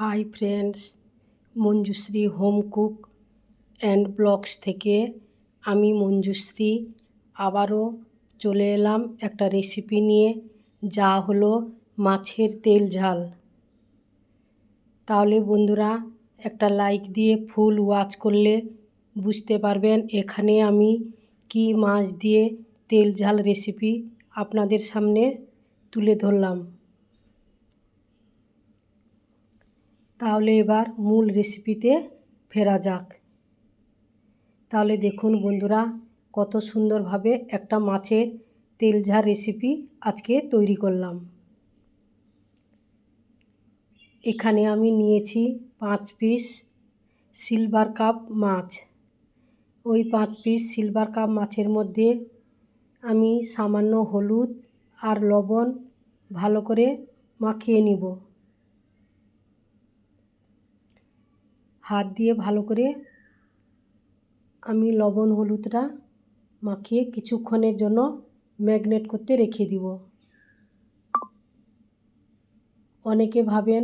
Hi friends Manjushree home cook and blogs থেকে আমি মঞ্জুশ্রী আবারও চলে এলাম একটা রেসিপি নিয়ে, যা হলো মাছের তেল ঝাল। তাহলে বন্ধুরা, একটা লাইক দিয়ে ফুল ওয়াচ করলে বুঝতে পারবেন এখানে আমি কি মাছ দিয়ে তেল ঝাল রেসিপি আপনাদের সামনে তুলে ধরলাম। তাহলে এবার মূল রেসিপিতে ফেরা যাক। তাহলে দেখুন বন্ধুরা, কত সুন্দরভাবে একটা মাছের তেল ঝাল রেসিপি আজকে তৈরি করলাম। এখানে আমি নিয়েছি পাঁচ পিস সিলভার কাপ মাছ। ওই পাঁচ পিস সিলভার কাপ মাছের মধ্যে আমি সামান্য হলুদ আর লবণ ভালো করে মাখিয়ে নিব। হাত দিয়ে ভালো করে আমি লবণ হলুদটা মাখিয়ে কিছুক্ষণের জন্য ম্যাগনেট করতে রেখে দিব। অনেকে ভাবেন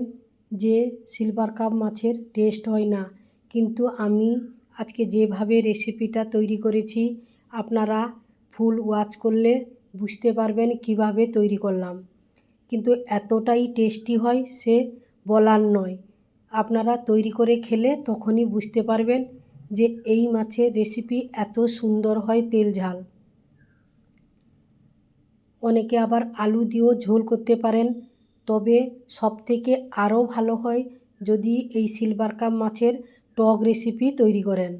যে সিলভার কাপ মাছের টেস্ট হয় না, কিন্তু আমি আজকে যেভাবে রেসিপিটা তৈরি করেছি, আপনারা ফুল ওয়াচ করলে বুঝতে পারবেন কীভাবে তৈরি করলাম। কিন্তু এতটাই টেস্টি হয় সে বলার নয়। আপনারা তৈরি করে খেলে তখনই বুঝতে পারবেন যে এই মাছের রেসিপি এত সুন্দর হয় তেল ঝাল। অনেকে আবার আলু দিয়েও ঝোল করতে পারেন, তবে সবথেকে আরও ভালো হয় যদি এই সিলভার কাপ মাছের টক রেসিপি তৈরি করেন।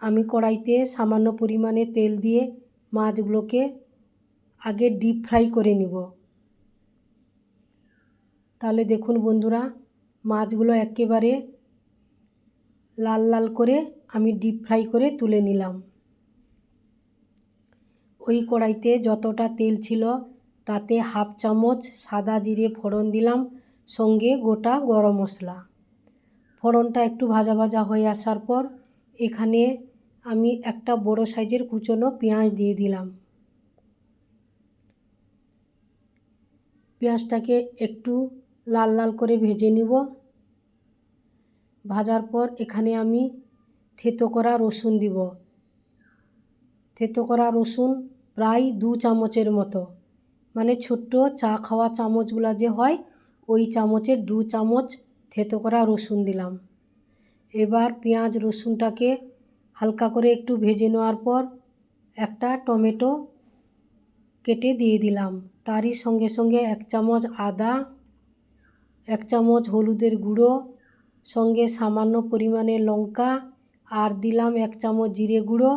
আমি কড়াইতে সামান্য পরিমাণে তেল দিয়ে মাছগুলোকে আগে ডিপ ফ্রাই করে নিব। তাহলে দেখুন বন্ধুরা, মাছগুলো একেবারে লাল লাল করে আমি ডিপ ফ্রাই করে তুলে নিলাম। ওই কড়াইতে যতটা তেল ছিল তাতে হাফ চামচ সাদা জিরে ফোড়ন দিলাম, সঙ্গে গোটা গরম মশলা। ফোড়নটা একটু ভাজা ভাজা হয়ে আসার পর এখানে আমি একটা বড় সাইজের কুচনো পেঁয়াজ দিয়ে দিলাম। পেঁয়াজটাকে একটু লাল লাল করে ভেজে নিব। ভাজার পর এখানে আমি থেতো করা রসুন দিব। থেতো করা রসুন প্রায় দু চামচের মতো। মানে ছোট্ট চা খাওয়া চামচগুলো যে হয়, ওই চামচের দু চামচ থেতো করা রসুন দিলাম। এবার পেঁয়াজ রসুনটাকে হালকা করে একটু ভেজে নেওয়ার পর একটা টমেটো কেটে দিয়ে দিলাম। তারই সঙ্গে সঙ্গে এক চামচ আদা এক চামচ হলুদের গুঁড়ো, সঙ্গে সামান্য পরিমাণে লঙ্কা, আর দিলাম এক চামচ জিরে গুঁড়ো,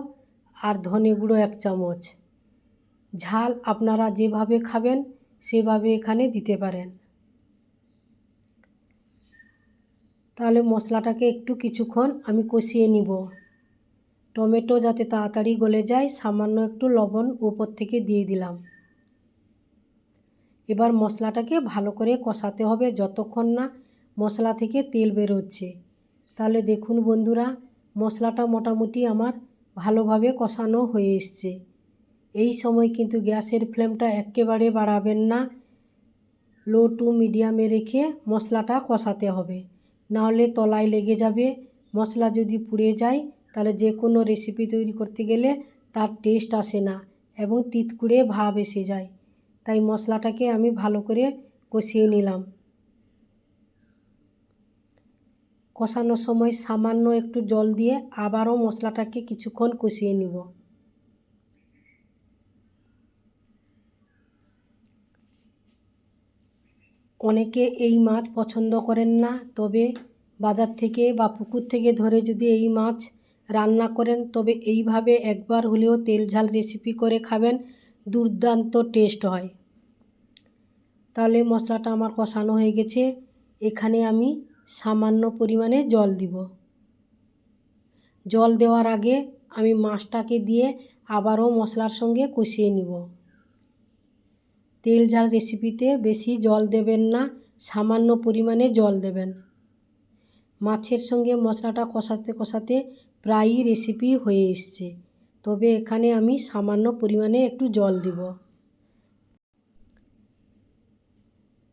আর ধনে গুঁড়ো এক চামচ। ঝাল আপনারা যেভাবে খাবেন, সেভাবে এখানে দিতে পারেন। তাহলে মশলাটাকে একটু কিছুক্ষণ আমি কষিয়ে নিব। টমেটো যাতে তাড়াতাড়ি গলে যায়, সামান্য একটু লবণ ওপর থেকে দিয়ে দিলাম। এবার মশলাটাকে ভালো করে কষাতে হবে যতক্ষণ না মশলা থেকে তেল বেরোচ্ছে। তাহলে দেখুন বন্ধুরা, মশলাটা মোটামুটি আমার ভালোভাবে কষানো হয়ে এসছে। এই সময় কিন্তু গ্যাসের ফ্লেমটা একেবারে বাড়াবেন না। লো টু মিডিয়ামে রেখে মশলাটা কষাতে হবে। নাহলে তলায় লেগে যাবে। মশলা যদি পুড়ে যায়, তাহলে যে কোনো রেসিপি তৈরি করতে গেলে তার টেস্ট আসে না এবং তিতকুড়ে ভাব এসে যায়। তাই মশলাটাকে আমি ভালো করে কষিয়ে নিলাম। কষানোর সময় সামান্য একটু জল দিয়ে আবারও মশলাটাকে কিছুক্ষণ কষিয়ে নিব। অনেকে এই মাছ পছন্দ করেন না, তবে বাজার থেকে বা পুকুর থেকে ধরে যদি এই মাছ রান্না করেন, তবে এইভাবে একবার হলেও তেল ঝাল রেসিপি করে খাবেন, দুর্দান্ত টেস্ট হয়। তাহলে মশলাটা আমার কষানো হয়ে গেছে। এখানে আমি সামান্য পরিমাণে জল দিব। জল দেওয়ার আগে আমি মাছটাকে দিয়ে আবারও মশলার সঙ্গে কষিয়ে নিব। তেল ঝাল রেসিপিতে বেশি জল দেবেন না, সামান্য পরিমাণে জল দেবেন। মাছের সঙ্গে মশলাটা কষাতে কষাতে প্রায়ই রেসিপি হয়ে এসছে। তবে এখানে আমি সামান্য পরিমাণে একটু জল দিব।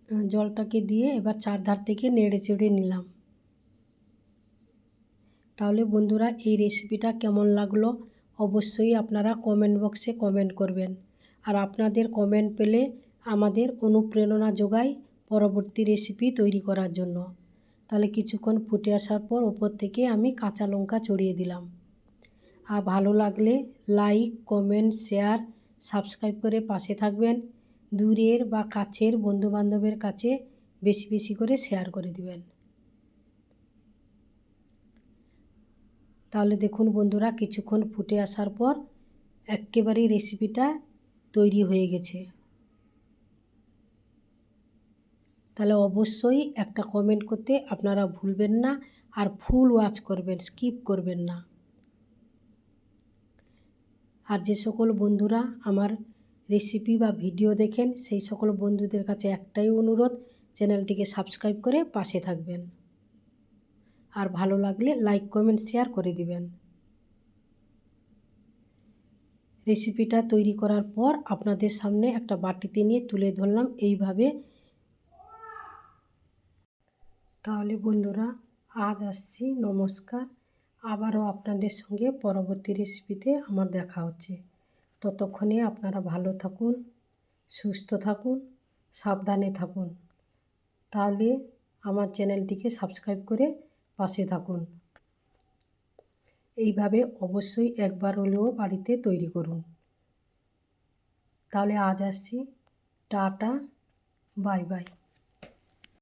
জলটাকে দিয়ে এবার চারধার থেকে নেড়ে চেড়ে নিলাম। তাহলে বন্ধুরা, এই রেসিপিটা কেমন লাগল? অবশ্যই আপনারা কমেন্ট বক্সে কমেন্ট করবেন। আর আপনাদের কমেন্ট পেলে আমাদের অনুপ্রেরণা যোগায় পরবর্তী রেসিপি তৈরি করার জন্য। তাহলে কিছুক্ষণ ফুটে আসার পর ওপর থেকে আমি কাঁচা লঙ্কা চড়িয়ে দিলাম। আর ভালো লাগলে লাইক কমেন্ট শেয়ার সাবস্ক্রাইব করে পাশে থাকবেন। দূরের বা কাছের বন্ধুবান্ধবের কাছে বেশি বেশি করে শেয়ার করে দিবেন। তাহলে দেখুন বন্ধুরা, কিছুক্ষণ ফুটে আসার পর একেবারেই রেসিপিটা তৈরি হয়ে গেছে। তাহলে অবশ্যই একটা কমেন্ট করতে আপনারা ভুলবেন না আর ফুল ওয়াচ করবেন স্কিপ করবেন না। আর যে সকল বন্ধুরা আমার রেসিপি বা ভিডিও দেখেন, সেই সকল বন্ধুদের কাছে একটাই অনুরোধ, চ্যানেলটিকে সাবস্ক্রাইব করে পাশে থাকবেন। আর ভালো লাগলে লাইক কমেন্ট শেয়ার করে দিবেন। রেসিপিটা তৈরি করার পর আপনাদের সামনে একটা বাটিতে নিয়ে তুলে ধরলাম, এইভাবে। তাহলে বন্ধুরা, আজ আসছি, নমস্কার। আবারও আপনাদের সঙ্গে পরবর্তী রেসিপিতে আমার দেখা হচ্ছে। ততক্ষণে আপনারা ভালো থাকুন, সুস্থ থাকুন, সাবধানে থাকুন। তাহলে আমার চ্যানেলটিকে সাবস্ক্রাইব করে পাশে থাকুন। এইভাবে অবশ্যই একবার হলেও বাড়িতে তৈরি করুন। তাহলে আজ আসছি। Tata, bye bye.